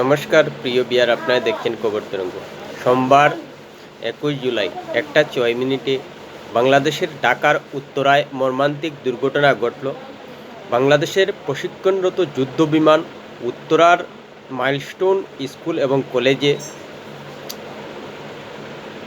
নমস্কার, প্রিয় বিয়ার আপনারা দেখছেন খবর তরঙ্গ। সোমবার একুশ জুলাই, একটা ছয় মিনিটে বাংলাদেশের ঢাকার উত্তরায় মর্মান্তিক দুর্ঘটনা ঘটল। বাংলাদেশের প্রশিক্ষণরত যুদ্ধ বিমান উত্তরার মাইলস্টোন স্কুল এবং কলেজে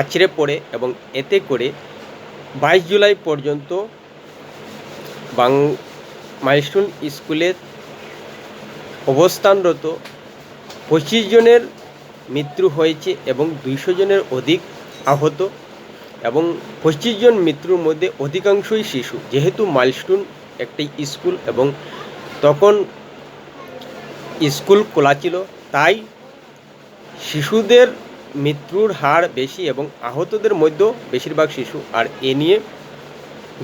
আছড়ে পড়ে এবং এতে করে বাইশ জুলাই পর্যন্ত বাং মাইলস্টোন স্কুলে অবস্থানরত পঁচিশ জনের মৃত্যু হয়েছে এবং দুইশো জনের অধিক আহত এবং পঁচিশ জন মৃত্যুর মধ্যে অধিকাংশই শিশু। যেহেতু মাইলস্টোন একটি স্কুল এবং তখন স্কুল খোলা ছিল, তাই শিশুদের মৃত্যুর হার বেশি এবং আহতদের মধ্যেও বেশিরভাগ শিশু। আর এ নিয়ে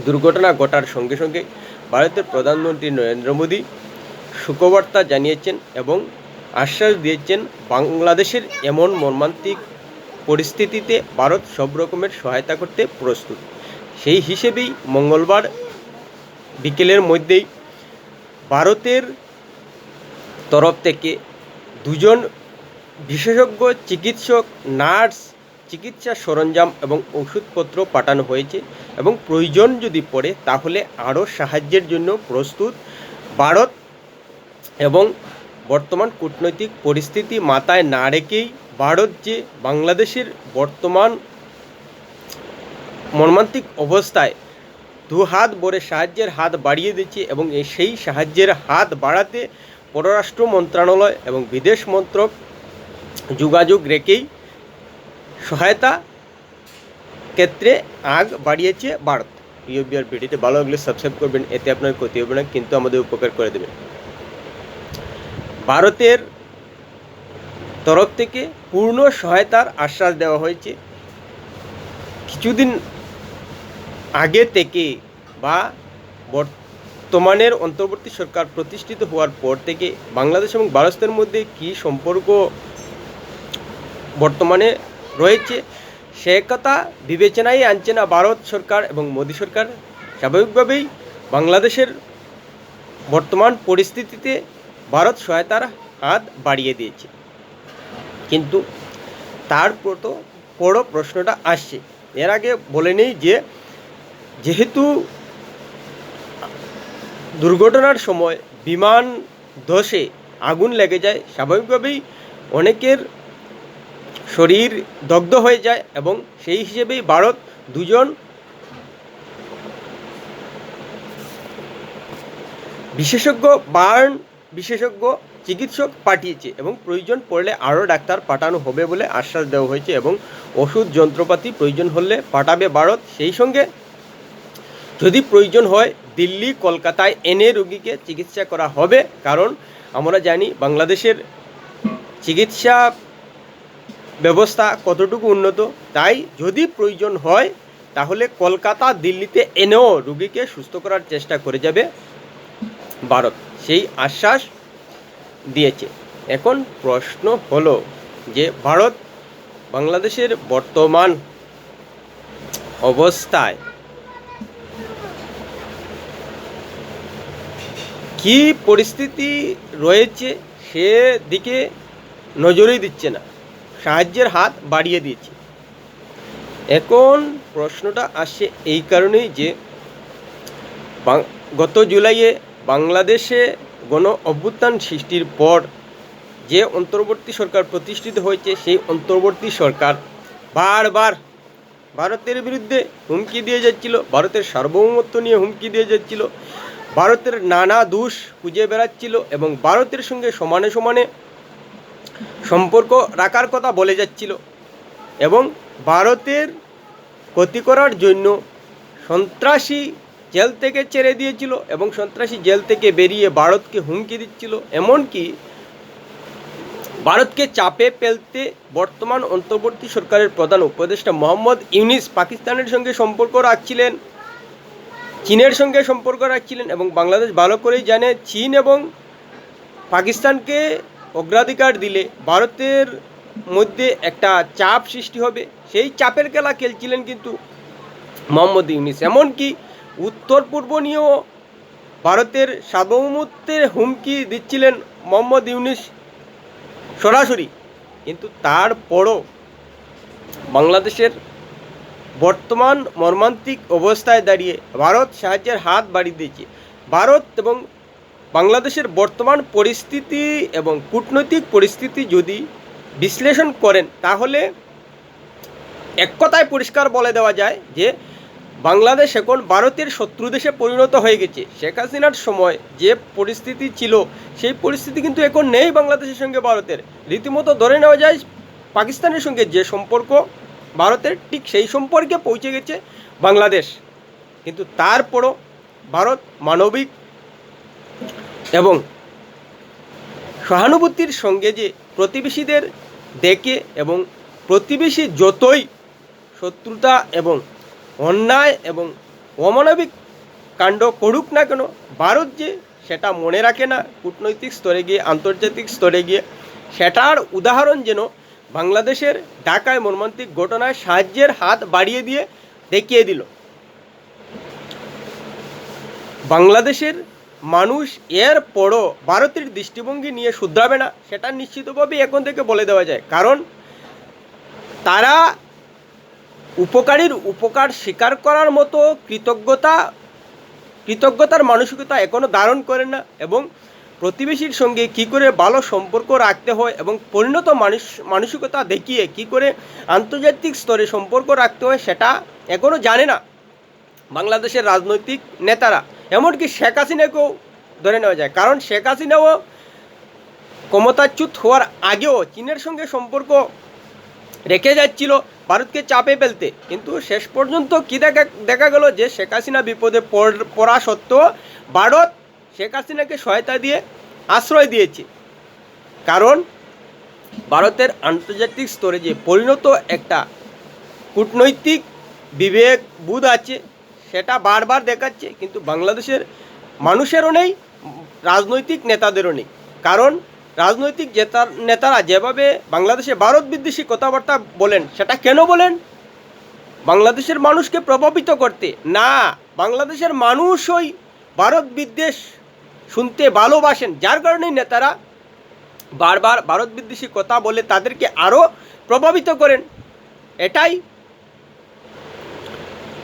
দুর্ঘটনা ঘটার সঙ্গে সঙ্গে ভারতের প্রধানমন্ত্রী নরেন্দ্র মোদী সুখবার্তা জানিয়েছেন এবং আশ্বাস দিয়েছেন বাংলাদেশের এমন মর্মান্তিক পরিস্থিতিতে ভারত সব রকমের সহায়তা করতে প্রস্তুত। সেই হিসেবেই মঙ্গলবার বিকেলের মধ্যেই ভারতের তরফ থেকে দুজন বিশেষজ্ঞ চিকিৎসক, নার্স, চিকিৎসা সরঞ্জাম এবং ওষুধপত্র পাঠানো হয়েছে এবং প্রয়োজন যদি পড়ে তাহলে আরও সাহায্যের জন্য প্রস্তুত। ভারত এবং বর্তমান কূটনৈতিক পরিস্থিতি মাথায় না রেখেই ভারত যে বাংলাদেশের বর্তমান মর্মান্তিক অবস্থায় দু হাত ভরে সাহায্যের হাত বাড়িয়ে দিচ্ছে এবং সেই সাহায্যের হাত বাড়াতে পররাষ্ট্র মন্ত্রণালয় এবং বিদেশ মন্ত্রক যোগাযোগ রেখেই সহায়তা ক্ষেত্রে আগ বাড়িয়েছে ভারত। বিয়ার ভিডিওতে ভালো লাগলে সাবস্ক্রাইব করবেন, এতে আপনার ক্ষতি হবে না, কিন্তু আমাদের উপকার করে দেবেন ভারতের তরফ থেকে পূর্ণ সহায়তার আশ্বাস দেওয়া হয়েছে। কিছুদিন আগে থেকে বা বর্তমানের অন্তর্বর্তী সরকার প্রতিষ্ঠিত হওয়ার পর থেকে বাংলাদেশ এবং ভারতের মধ্যে কী সম্পর্ক বর্তমানে রয়েছে, সে কথা বিবেচনায় আনছে না ভারত সরকার এবং মোদী সরকার। স্বাভাবিকভাবেই বাংলাদেশের বর্তমান পরিস্থিতিতে ভারত সহায়তার হাত বাড়িয়ে দিয়েছে। কিন্তু তারপর তো বড় প্রশ্নটা আসছে। এর আগে বলে নেই যে, যেহেতু দুর্ঘটনার সময় বিমান ধসে আগুন লেগে যায়, স্বাভাবিকভাবেই অনেকের শরীর দগ্ধ হয়ে যায় এবং সেই হিসেবেই ভারত দুজন বিশেষজ্ঞ বার্ন বিশেষজ্ঞ, চিকিৎসক পাঠিয়েছে এবং প্রয়োজন পড়লে আরও ডাক্তার পাঠানো হবে বলে আশ্বাস দেওয়া হয়েছে এবং ওষুধ যন্ত্রপাতি প্রয়োজন হলে পাঠাবে ভারত। সেই সঙ্গে যদি প্রয়োজন হয়, দিল্লি, কলকাতায় এনে রোগীকে চিকিৎসা করা হবে। কারণ আমরা জানি বাংলাদেশের চিকিৎসা ব্যবস্থা কতটুকু উন্নত। তাই যদি প্রয়োজন হয়, তাহলে কলকাতা, দিল্লিতে এনেও রুগীকে সুস্থ করার চেষ্টা করে যাবে ভারত। সেই আশ্বাস দিয়েছে। এখন প্রশ্ন হলো যে ভারত বাংলাদেশের বর্তমান অবস্থায় কি পরিস্থিতি রয়েছে সেদিকে নজরই দিচ্ছে না। সাহায্যের হাত বাড়িয়ে দিয়েছে। এখন প্রশ্নটা আসছে এই কারণেই যে গত জুলাইয়ে বাংলাদেশে গণ অভ্যুত্থান সৃষ্টির পর যে অন্তর্বর্তী সরকার প্রতিষ্ঠিত হয়েছে, সেই অন্তর্বর্তী সরকার বারবার ভারতের বিরুদ্ধে হুমকি দিয়ে যাচ্ছিল, ভারতের সার্বভৌমত্ব নিয়ে হুমকি দিয়ে যাচ্ছিল, ভারতের নানা দোষ খুঁজে বেড়াচ্ছিল এবং ভারতের সঙ্গে সমানে সমানে সম্পর্ক রাখার কথা বলে যাচ্ছিল এবং ভারতের ক্ষতি করার জন্য সন্ত্রাসী জেল থেকে ছেড়ে দিয়েছিল এবং সন্ত্রাসী জেল থেকে বেরিয়ে ভারতকে হুমকি দিচ্ছিল। এমনকি ভারতকে চাপে ফেলতে বর্তমান অন্তর্বর্তী সরকারের প্রধান উপদেষ্টা মোহাম্মদ ইউনিস পাকিস্তানের সঙ্গে সম্পর্ক রাখছিলেন, চীনের সঙ্গে সম্পর্ক রাখছিলেন এবং বাংলাদেশ ভালো করেই জানে চীন এবং পাকিস্তানকে অগ্রাধিকার দিলে ভারতের মধ্যে একটা চাপ সৃষ্টি হবে। সেই চাপের খেলা খেলছিলেন কিন্তু মোহাম্মদ ইউনিস। এমনকি উত্তর পূর্ব নিয়েও ভারতের সার্বভৌমত্বের হুমকি দিচ্ছিলেন মোহাম্মদ ইউনিস সরাসরি। কিন্তু তারপরও বাংলাদেশের বর্তমান মর্মান্তিক অবস্থায় দাঁড়িয়ে ভারত সাহায্যের হাত বাড়িয়ে দিয়েছে। ভারত এবং বাংলাদেশের বর্তমান পরিস্থিতি এবং কূটনৈতিক পরিস্থিতি যদি বিশ্লেষণ করেন, তাহলে এক কথায় পরিষ্কার বলে দেওয়া যায় যে বাংলাদেশ এখন ভারতের শত্রু দেশে পরিণত হয়ে গেছে। শেখ হাসিনার সময় যে পরিস্থিতি ছিল, সেই পরিস্থিতি কিন্তু এখন নেই বাংলাদেশের সঙ্গে ভারতের। রীতিমতো ধরে নেওয়া যায়, পাকিস্তানের সঙ্গে যে সম্পর্ক, ভারতের ঠিক সেই সম্পর্কে পৌঁছে গেছে বাংলাদেশ। কিন্তু তারপরও ভারত মানবিক এবং সহানুভূতির সঙ্গে যে প্রতিবেশীদের দেখে এবং প্রতিবেশী যতই শত্রুতা এবং অন্যায় এবং অমানবিক কাণ্ড করুক না কেন, ভারত যে সেটা মনে রাখে না, কূটনৈতিক স্তরে গিয়ে, আন্তর্জাতিক স্তরে গিয়ে, সেটার উদাহরণ যেন বাংলাদেশের ঢাকায় মর্মান্তিক ঘটনায় সাহায্যের হাত বাড়িয়ে দিয়ে দেখিয়ে দিল। বাংলাদেশের মানুষ এর পরও ভারতের দৃষ্টিভঙ্গি নিয়ে শুধরাবে না, সেটা নিশ্চিতভাবেই এখন থেকে বলে দেওয়া যায়। কারণ তারা উপকারীর উপকার স্বীকার করার মতো কৃতজ্ঞতা, কৃতজ্ঞতার মানসিকতা এখনও ধারণ করেন না এবং প্রতিবেশীর সঙ্গে কি করে ভালো সম্পর্ক রাখতে হয় এবং পরিণত মানুষ, মানসিকতা দেখিয়ে কি করে আন্তর্জাতিক স্তরে সম্পর্ক রাখতে হয় সেটা এখনও জানে না বাংলাদেশের রাজনৈতিক নেতারা। এমনকি শেখ হাসিনাকেও ধরে নেওয়া যায়। কারণ শেখ হাসিনাও ক্ষমতাচ্যুত হওয়ার আগেও চীনের সঙ্গে সম্পর্ক রেখে যাচ্ছিল। ভারতকে চাপে ফেলতে। কিন্তু শেষ পর্যন্ত কী দেখা দেখা গেল যে শেখ হাসিনা বিপদে পড়- সত্ত্বেও ভারত শেখ হাসিনাকে সহায়তা দিয়ে আশ্রয় দিয়েছে। কারণ ভারতের আন্তর্জাতিক স্তরে যে পরিণত একটা কূটনৈতিক বিবেক বুধ আছে, সেটা বারবার দেখাচ্ছে, কিন্তু বাংলাদেশের মানুষেরও নেই, রাজনৈতিক নেতাদেরও নেই। কারণ রাজনৈতিক জেতার নেতারা যেভাবে বাংলাদেশে ভারত বিদ্বেষী কথাবার্তা বলেন, সেটা কেন বলেন? বাংলাদেশের মানুষকে প্রভাবিত করতে। না, বাংলাদেশের মানুষই ভারত বিদ্বেষ শুনতে ভালোবাসেন। যার কারণে নেতারা বারবার ভারত বিদ্বেষী কথা বলে তাদেরকে আরও প্রভাবিত করেন। এটাই।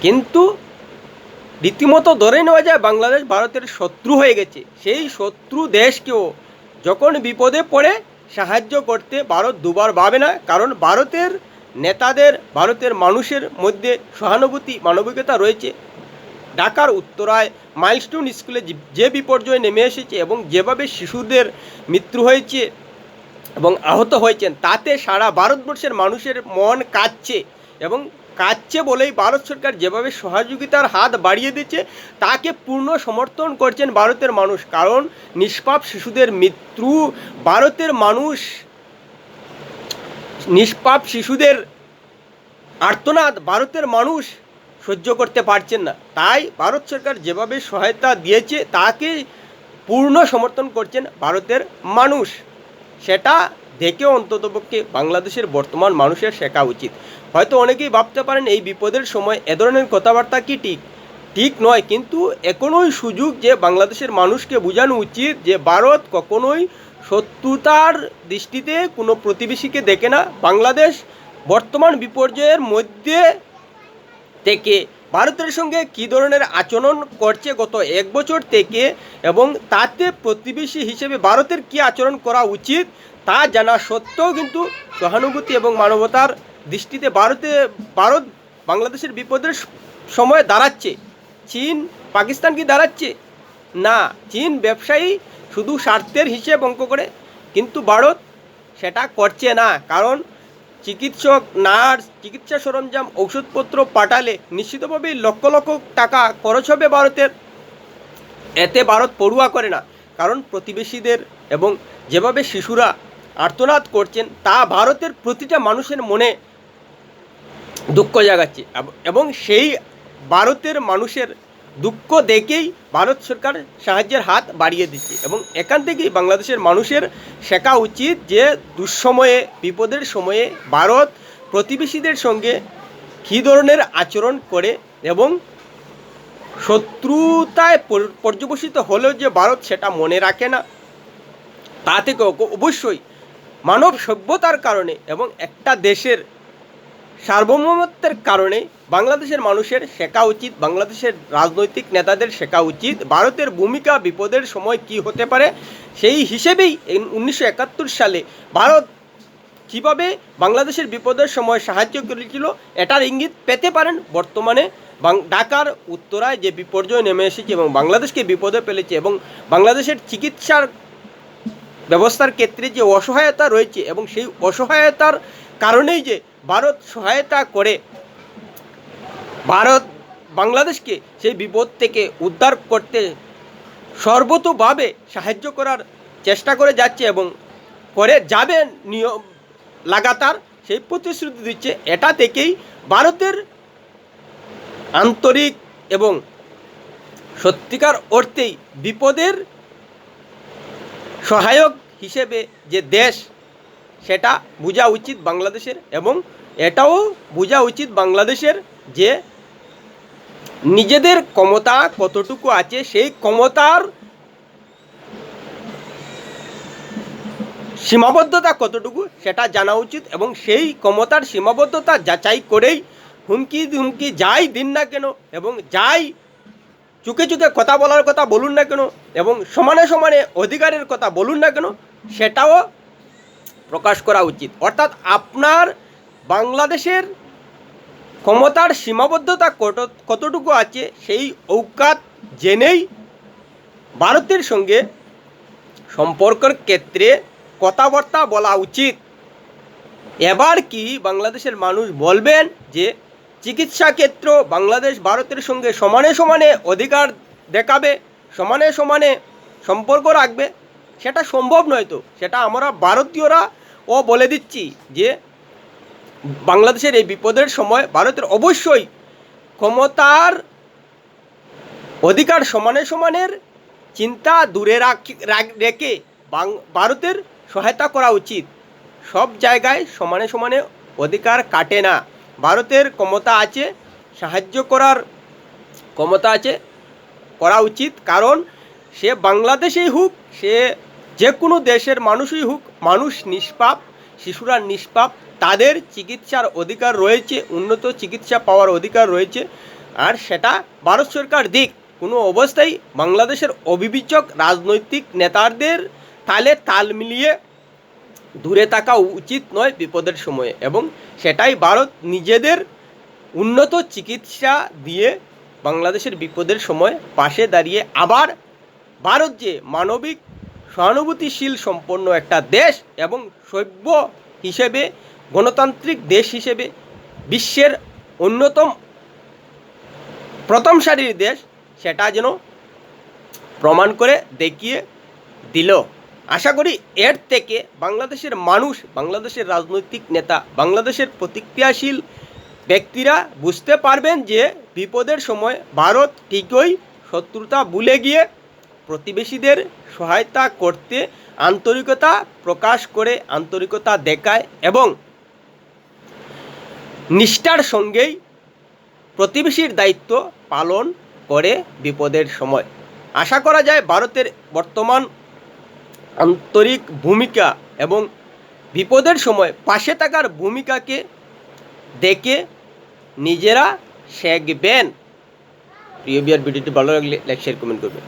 কিন্তু রীতিমতো ধরে নেওয়া যায়, বাংলাদেশ ভারতের শত্রু হয়ে গেছে। সেই শত্রু দেশকেও যখন বিপদে পড়ে সাহায্য করতে ভারত দুবার ভাবে না, কারণ ভারতের নেতাদের, ভারতের মানুষের মধ্যে সহানুভূতি, মানবিকতা রয়েছে। ঢাকার উত্তরায় মাইলস্টোন স্কুলে যে- বিপর্যয় নেমে এসেছে এবং যেভাবে শিশুদের মৃত্যু হয়েছে এবং আহত হয়েছেন, তাতে সারা ভারতবর্ষের মানুষের মন কাঁদছে এবং কাঁদছে বলেই ভারত সরকার যেভাবে সহযোগিতার হাত বাড়িয়ে দিচ্ছে, তাকে পূর্ণ সমর্থন করছেন ভারতের মানুষ। কারণ নিষ্পাপ শিশুদের মৃত্যু, ভারতের মানুষ নিষ্পাপ শিশুদের আর্তনাদ ভারতের মানুষ সহ্য করতে পারছেন না। তাই ভারত সরকার যেভাবে সহায়তা দিয়েছে তাকে পূর্ণ সমর্থন করছেন ভারতের মানুষ। সেটা দেখেও অন্ততপক্ষে বাংলাদেশের বর্তমান মানুষের শেখা উচিত। হয়তো অনেকেই ভাবতে পারেন এই বিপদের সময় এ ধরনের কথাবার্তা কি ঠিক? ঠিক নয়, কিন্তু এখনোই সুযোগ যে বাংলাদেশের মানুষকে বোঝানো উচিত যে ভারত কখনোই শত্রুতার দৃষ্টিতে কোনো প্রতিবেশীকে দেখে না। বাংলাদেশ বর্তমান বিপর্যয়ের মধ্যে থেকে ভারতের সঙ্গে কী ধরনের আচরণ করছে গত এক বছর থেকে এবং তাতে প্রতিবেশী হিসেবে ভারতের কী আচরণ করা উচিত তা জানা সত্ত্বেও কিন্তু সহানুভূতি এবং মানবতার দৃষ্টিতে ভারতে, ভারত বাংলাদেশের বিপদের সময় দাঁড়াচ্ছে। চীন, পাকিস্তান কি দাঁড়াচ্ছে? না, চীন ব্যবসায়ী শুধু স্বার্থের হিসেব অঙ্ক করে, কিন্তু ভারত সেটা করছে না। কারণ চিকিৎসক, নার্স, চিকিৎসা সরঞ্জাম, ঔষধপত্র পাঠালে নিশ্চিতভাবেই লক্ষ লক্ষ টাকা খরচ হবে ভারতের। এতে ভারত পড়ুয়া করে না। কারণ প্রতিবেশীদের এবং যেভাবে শিশুরা আর্তনাদ করছেন, তা ভারতের প্রতিটা মানুষের মনে দুঃখ জাগাচ্ছে এবং সেই ভারতের মানুষের দুঃখ দেখেই ভারত সরকার সাহায্যের হাত বাড়িয়ে দিচ্ছে এবং এখান থেকেই বাংলাদেশের মানুষের শেখা উচিত যে দুঃসময়ে, বিপদের সময়ে ভারত প্রতিবেশীদের সঙ্গে কী ধরনের আচরণ করে এবং শত্রুতায় পর- পর্যবসিত হলেও যে ভারত সেটা মনে রাখে না, তা থেকে অবশ্যই মানব সভ্যতার কারণে এবং একটা দেশের সার্বভৌমত্বের কারণে বাংলাদেশের মানুষের শেখা উচিত, বাংলাদেশের রাজনৈতিক নেতাদের শেখা উচিত, ভারতের ভূমিকা বিপদের সময় কি হতে পারে সেই হিসেবেই উনিশশো একাত্তর সালে ভারত কীভাবে বাংলাদেশের বিপদের সময় সাহায্য করেছিল এটার ইঙ্গিত পেতে পারেন বর্তমানে ঢাকার উত্তরায় যে বিপর্যয় নেমে এসেছে এবং বাংলাদেশকে বিপদে ফেলেছে এবং বাংলাদেশের চিকিৎসার ব্যবস্থার ক্ষেত্রে যে অসহায়তা রয়েছে এবং সেই অসহায়তার কারণেই যে ভারত সহায়তা করে, ভারত বাংলাদেশকে সেই বিপদ থেকে উদ্ধার করতে সর্বতোভাবে সাহায্য করার চেষ্টা করে যাচ্ছে এবং করে যাবে নিয়ম লাগাতার সেই প্রতিশ্রুতি দিচ্ছে। এটা থেকেই ভারতের আন্তরিক এবং সত্যিকার অর্থেই বিপদের সহায়ক হিসেবে যে দেশ, সেটা বোঝা উচিত বাংলাদেশের এবং এটাও বোঝা উচিত বাংলাদেশের যে নিজেদের ক্ষমতা কতটুকু আছে, সেই ক্ষমতার সীমাবদ্ধতা কতটুকু, সেটা জানা উচিত এবং সেই ক্ষমতার সীমাবদ্ধতা যাচাই করেই হুমকি হুমকি যাই দিন না কেন এবং যাই চুকে চুকে কথা বলার কথা বলুন না কেন এবং সমানে সমানে অধিকারের কথা বলুন না কেন সেটাও প্রকাশ করা উচিত। অর্থাৎ আপনার বাংলাদেশের ক্ষমতার সীমাবদ্ধতা কত, কতটুকু আছে সেই ঔকাত জেনেই ভারতের সঙ্গে সম্পর্কের ক্ষেত্রে কথাবার্তা বলা উচিত। এবার কি বাংলাদেশের মানুষ বলবেন যে চিকিৎসা ক্ষেত্র বাংলাদেশ ভারতের সঙ্গে সমানে সমানে অধিকার দেখাবে, সমানে সমানে সম্পর্ক রাখবে, সেটা সম্ভব নয় তো। সেটা আমরা ভারতীয়রা ও বলে দিচ্ছি যে বাংলাদেশের এই বিপদের সময় ভারতের অবশ্যই ক্ষমতার অধিকার সমানে সমানের চিন্তা দূরে রাখি- ভারতের সহায়তা করা উচিত। সব জায়গায় সমানে সমানে অধিকার কাটে না। ভারতের ক্ষমতা আছে, সাহায্য করার ক্ষমতা আছে, করা উচিত। কারণ সে বাংলাদেশেই হোক, সে যে কোনো দেশের মানুষই হোক, মানুষ নিষ্পাপ, শিশুরা নিষ্পাপ, তাদের চিকিৎসার অধিকার রয়েছে, উন্নত চিকিৎসা পাওয়ার অধিকার রয়েছে। আর সেটা ভারত সরকার দিক। কোনো অবস্থায় বাংলাদেশের অবিবেচক রাজনৈতিক নেতাদের তালে তাল মিলিয়ে দূরে থাকা উচিত নয় বিপদের সময়ে এবং সেটাই ভারত নিজেদের উন্নত চিকিৎসা দিয়ে বাংলাদেশের বিপদের সময় পাশে দাঁড়িয়ে আবার ভারত যে মানবিক সহানুভূতিশীল সম্পন্ন একটা দেশ এবং সভ্য হিসেবে, গণতান্ত্রিক দেশ হিসেবে, বিশ্বের অন্যতম প্রথম সারির দেশ, সেটা যেন প্রমাণ করে দেখিয়ে দিল। আশা করি এর থেকে বাংলাদেশের মানুষ, বাংলাদেশের রাজনৈতিক নেতা, বাংলাদেশের প্রতিক্রিয়াশীল ব্যক্তিরা বুঝতে পারবেন যে বিপদের সময় ভারত ঠিকই শত্রুতা ভুলে গিয়ে প্রতিবেশীদের সহায়তা করতে আন্তরিকতা প্রকাশ করে, আন্তরিকতা দেখায় এবং নিষ্ঠার সঙ্গেই প্রতিবেশীর দায়িত্ব পালন করে বিপদের সময়। আশা করা যায় ভারতের বর্তমান আন্তরিক ভূমিকা এবং বিপদের সময় পাশে থাকার ভূমিকাকে দেখে নিজেরা শেখবেন প্রিয় বিয়ার ভিডিওটি ভালো লাগলে লাইক শেয়ার কমেন্ট করবেন।